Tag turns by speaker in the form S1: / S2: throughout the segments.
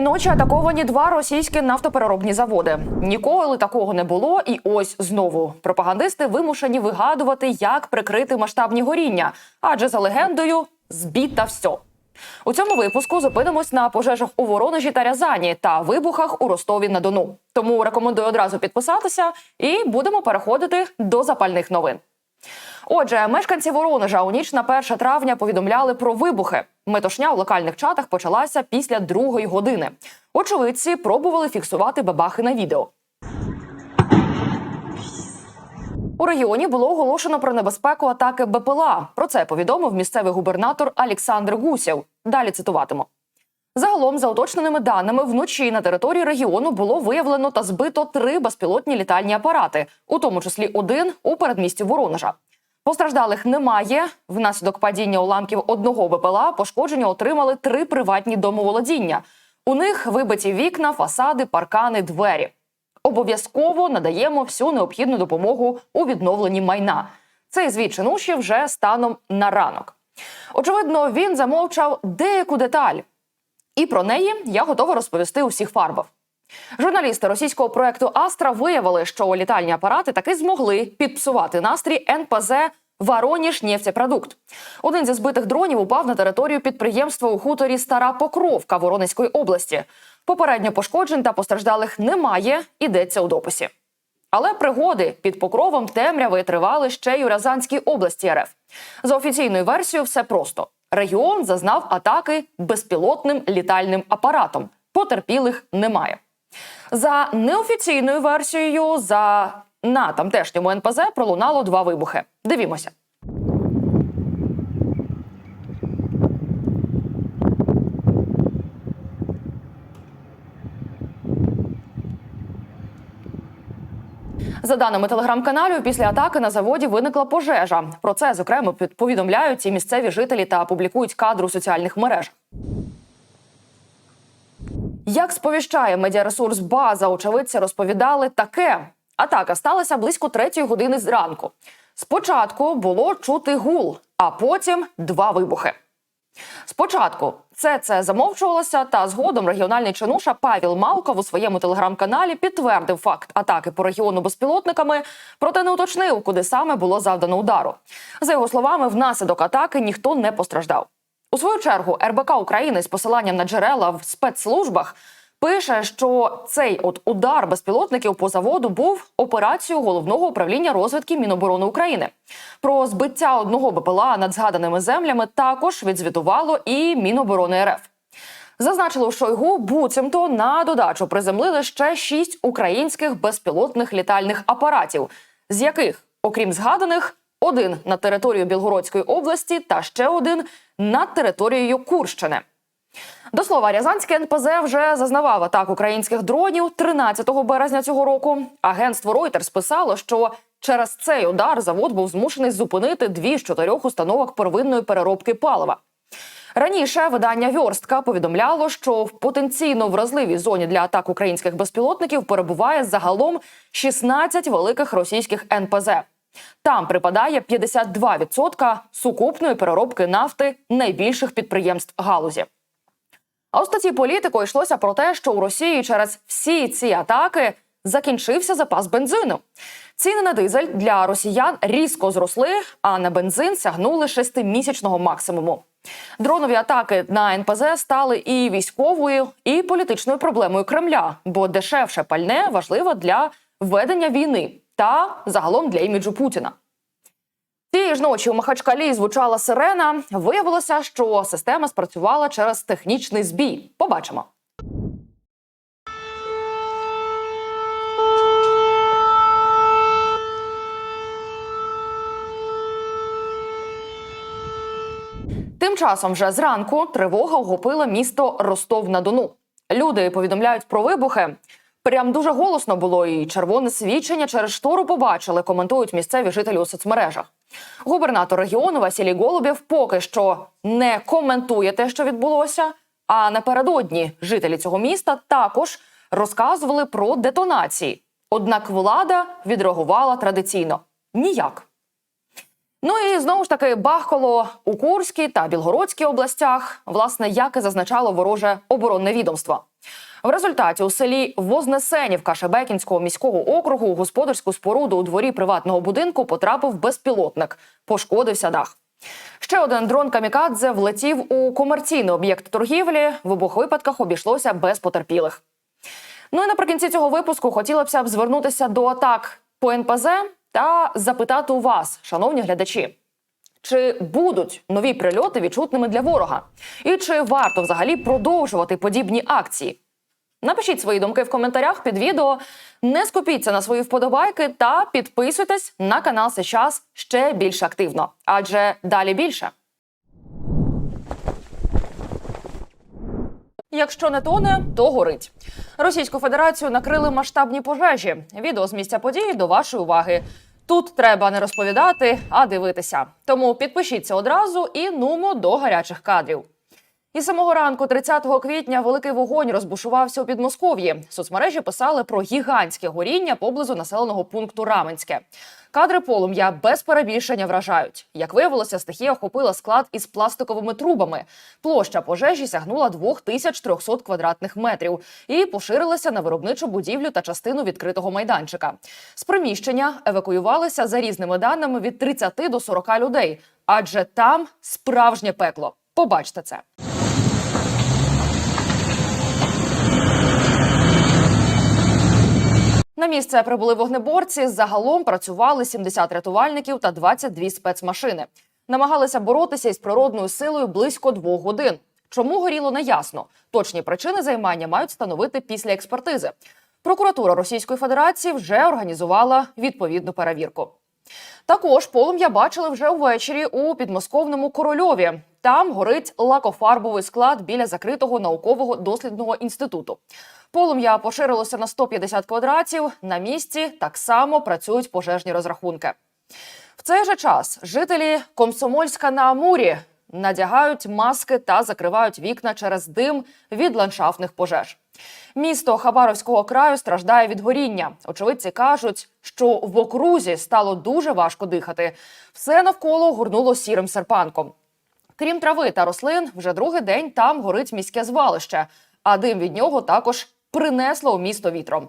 S1: цієї ночі атаковані два російські нафтопереробні заводи. Ніколи такого не було, і ось знову пропагандисти вимушені вигадувати, як прикрити масштабні горіння, адже за легендою збіта все. У цьому випуску зупинимось на пожежах у Воронежі та Рязані та вибухах у Ростові на Дону. Тому рекомендую одразу підписатися і будемо переходити до запальних новин. Отже, мешканці Воронежа у ніч на 1 травня повідомляли про вибухи. Метушня у локальних чатах почалася після другої години. Очевидці пробували фіксувати бабахи на відео. У регіоні було оголошено про небезпеку атаки БПЛА. Про це повідомив місцевий губернатор Олександр Гусєв. Далі цитуватиму. Загалом, за уточненими даними, вночі на території регіону було виявлено та збито три безпілотні літальні апарати, у тому числі один у передмісті Воронежа. Постраждалих немає. Внаслідок падіння уламків одного БПЛА пошкодження отримали три приватні домоволодіння. У них вибиті вікна, фасади, паркани, двері. Обов'язково надаємо всю необхідну допомогу у відновленні майна. Цей звіт чинуші вже станом на ранок. Очевидно, він замовчав деяку деталь, і про неї я готова розповісти у всіх фарбах. Журналісти російського проекту Астра виявили, що літальні апарати таки змогли підпсувати настрій НПЗ Вороніж нефтепродукт. Один зі збитих дронів упав на територію підприємства у хуторі Стара Покровка Воронезької області. Попередньо пошкоджень та постраждалих немає. Йдеться у дописі. Але пригоди під покровом темряви тривали ще й у Рязанській області РФ. За офіційною версією, все просто регіон зазнав атаки безпілотним літальним апаратом. Потерпілих немає. За неофіційною версією, за на тамтешньому НПЗ пролунало два вибухи. Дивімося. За даними телеграм-каналів, після атаки на заводі виникла пожежа. Про це зокрема повідомляють і місцеві жителі та публікують кадри у соціальних мережах. Як сповіщає медіаресурс База, очевидці розповідали таке: атака сталася близько третьої години зранку. Спочатку було чути гул, а потім два вибухи. Спочатку це це замовчувалося, та згодом регіональний чинуша Павел Малков у своєму телеграм-каналі підтвердив факт атаки по регіону безпілотниками, проте не уточнив, куди саме було завдано удару. За його словами, внаслідок атаки ніхто не постраждав. У свою чергу РБК України з посиланням на джерела в спецслужбах пише, що цей от удар безпілотників по заводу був операцією головного управління розвідки Міноборони України. Про збиття одного БПЛА над згаданими землями також відзвітувало і Міноборони РФ. Зазначили у Шойгу, буцімто на додачу приземлили ще шість українських безпілотних літальних апаратів, з яких, окрім згаданих, один на територію Білгородської області та ще один над територією Курщини. До слова, Рязанський НПЗ вже зазнавав атак українських дронів 13 березня цього року. Агентство Reuters писало, що через цей удар завод був змушений зупинити дві з чотирьох установок первинної переробки палива. Раніше видання Вьорстка повідомляло, що в потенційно вразливій зоні для атак українських безпілотників перебуває загалом 16 великих російських НПЗ. Там припадає 52% сукупної переробки нафти найбільших підприємств галузі. А у статті політико йшлося про те, що у Росії через всі ці атаки закінчився запас бензину. Ціни на дизель для росіян різко зросли, а на бензин сягнули шестимісячного максимуму. Дронові атаки на НПЗ стали і військовою, і політичною проблемою Кремля, бо дешевше пальне важливо для ведення війни та загалом для іміджу Путіна. Тієї ж ночі у Махачкалі звучала сирена. Виявилося, що система спрацювала через технічний збій. Побачимо. Тим часом вже зранку тривога охопила місто Ростов-на-Дону. Люди повідомляють про вибухи. Прям дуже голосно було, і червоне свідчення через штору побачили, коментують місцеві жителі у соцмережах. Губернатор регіону Василій Голубєв поки що не коментує те, що відбулося. А напередодні жителі цього міста також розказували про детонації. Однак влада відреагувала традиційно ніяк. Ну і знову ж таки бахкало у Курській та Білгородській областях, власне, як і зазначало вороже оборонне відомство. В результаті у селі Вознесенівка Шебекінського міського округу у господарську споруду у дворі приватного будинку потрапив безпілотник, пошкодився дах. Ще один дрон камікадзе влетів у комерційний об'єкт торгівлі. В обох випадках обійшлося без потерпілих. Ну і наприкінці цього випуску хотілося б звернутися до атак по НПЗ та запитати у вас, шановні глядачі, чи будуть нові прильоти відчутними для ворога? І чи варто взагалі продовжувати подібні акції? Напишіть свої думки в коментарях під відео. Не скупіться на свої вподобайки та підписуйтесь на канал сейчас ще більш активно, адже далі більше. Якщо не тоне, то горить. Російську Федерацію накрили масштабні пожежі. Відео з місця події до вашої уваги. Тут треба не розповідати, а дивитися. Тому підпишіться одразу і нумо до гарячих кадрів. І самого ранку, 30 квітня, великий вогонь розбушувався у Підмосков'ї. Соцмережі писали про гігантське горіння поблизу населеного пункту Раменське. Кадри полум'я без перебільшення вражають. Як виявилося, стихія охопила склад із пластиковими трубами. Площа пожежі сягнула 2300 квадратних метрів і поширилася на виробничу будівлю та частину відкритого майданчика. З приміщення евакуювалися за різними даними від 30 до 40 людей, адже там справжнє пекло. Побачте це. На місце прибули вогнеборці. Загалом працювали 70 рятувальників та 22 спецмашини. Намагалися боротися із природною силою близько двох годин. Чому горіло неясно. Точні причини займання мають встановити після експертизи. Прокуратура Російської Федерації вже організувала відповідну перевірку. Також полум'я бачили вже увечері у підмосковному корольові. Там горить лакофарбовий склад біля закритого наукового дослідного інституту. Полум'я поширилося на 150 квадратів. На місці так само працюють пожежні розрахунки. В цей же час жителі Комсомольська на Амурі надягають маски та закривають вікна через дим від ландшафтних пожеж. Місто Хабаровського краю страждає від горіння. Очевидці кажуть, що в окрузі стало дуже важко дихати. Все навколо гурнуло сірим серпанком. Крім трави та рослин, вже другий день там горить міське звалище, а дим від нього також принесло у місто вітром.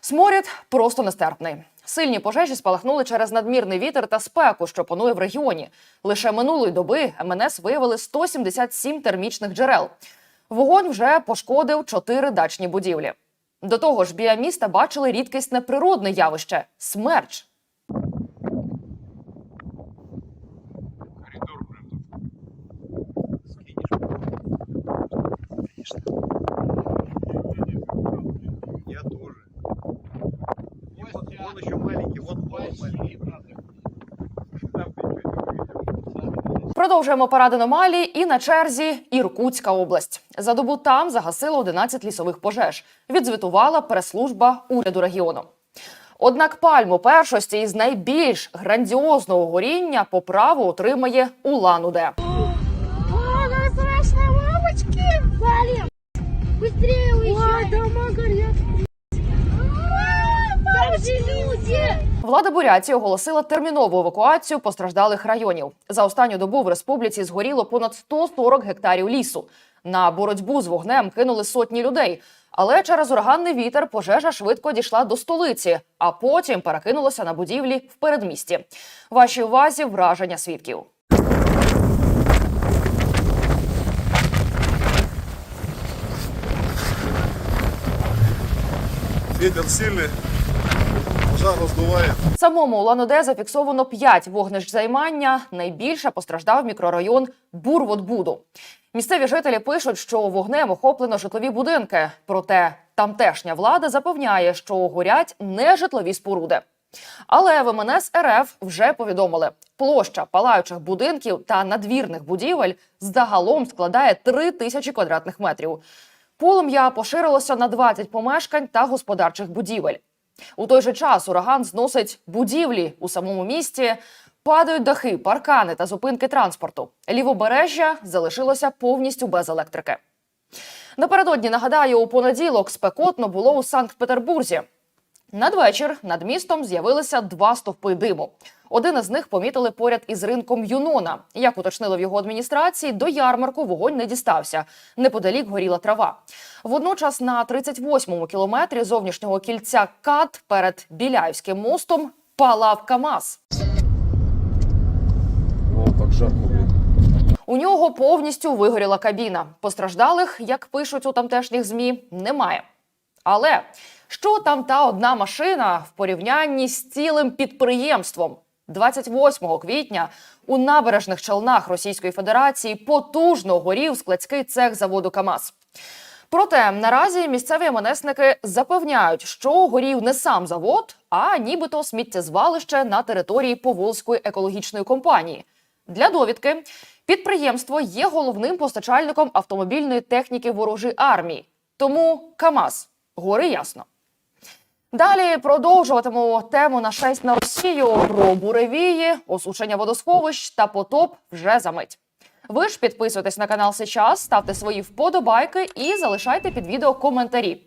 S1: Сморід просто нестерпний. Сильні пожежі спалахнули через надмірний вітер та спеку, що панує в регіоні. Лише минулої доби МНС виявили 177 термічних джерел. Вогонь вже пошкодив чотири дачні будівлі. До того ж, біля міста бачили рідкісне природне явище смерч. Продовжуємо парад аномалій і на черзі Іркутська область. За добу там загасило 11 лісових пожеж. Відзвітувала прес-служба уряду регіону. Однак пальму першості із найбільш грандіозного горіння по праву отримає
S2: мамочки! Валим! Быстрее уезжай!
S1: Влада Бурятії оголосила термінову евакуацію постраждалих районів. За останню добу в республіці згоріло понад 140 гектарів лісу. На боротьбу з вогнем кинули сотні людей. Але через ураганний вітер пожежа швидко дійшла до столиці, а потім перекинулася на будівлі в передмісті. Вашій увазі враження свідків.
S3: Ветер сильный, раздувает.
S1: В Самому Улан-Удэ зафіксовано 5 вогнищ займання. Найбільше постраждав мікрорайон Бурвотбуду. Місцеві жителі пишуть, що вогнем охоплено житлові будинки. Проте тамтешня влада запевняє, що горять не житлові споруди. Але в МНС РФ вже повідомили, площа палаючих будинків та надвірних будівель загалом складає 3 тисячі квадратних метрів. Полум'я поширилося на 20 помешкань та господарчих будівель. У той же час ураган зносить будівлі у самому місті, падають дахи, паркани та зупинки транспорту. Лівобережжя залишилося повністю без електрики. Напередодні нагадаю, у понеділок спекотно було у Санкт-Петербурзі. Надвечір над містом з'явилися два стовпи диму. Один із них помітили поряд із ринком Юнона. Як уточнили в його адміністрації, до ярмарку вогонь не дістався. Неподалік горіла трава. Водночас на 38-му кілометрі зовнішнього кільця КАТ перед Біляївським мостом палав КАМАЗ.
S3: О, так жарко.
S1: У нього повністю вигоріла кабіна. Постраждалих, як пишуть у тамтешніх змі, немає. Але що там та одна машина в порівнянні з цілим підприємством? 28 квітня у набережних Челнах Російської Федерації потужно горів складський цех заводу КАМАЗ. Проте наразі місцеві МНСники запевняють, що горів не сам завод, а нібито сміттєзвалище на території Поволзької екологічної компанії. Для довідки підприємство є головним постачальником автомобільної техніки ворожої армії. Тому КАМАЗ гори ясно. Далі продовжуватиму тему на 6 на Росію про буревії, осушення водосховищ та потоп вже за мить. Ви ж підписуйтесь на канал сейчас, ставте свої вподобайки і залишайте під відео коментарі.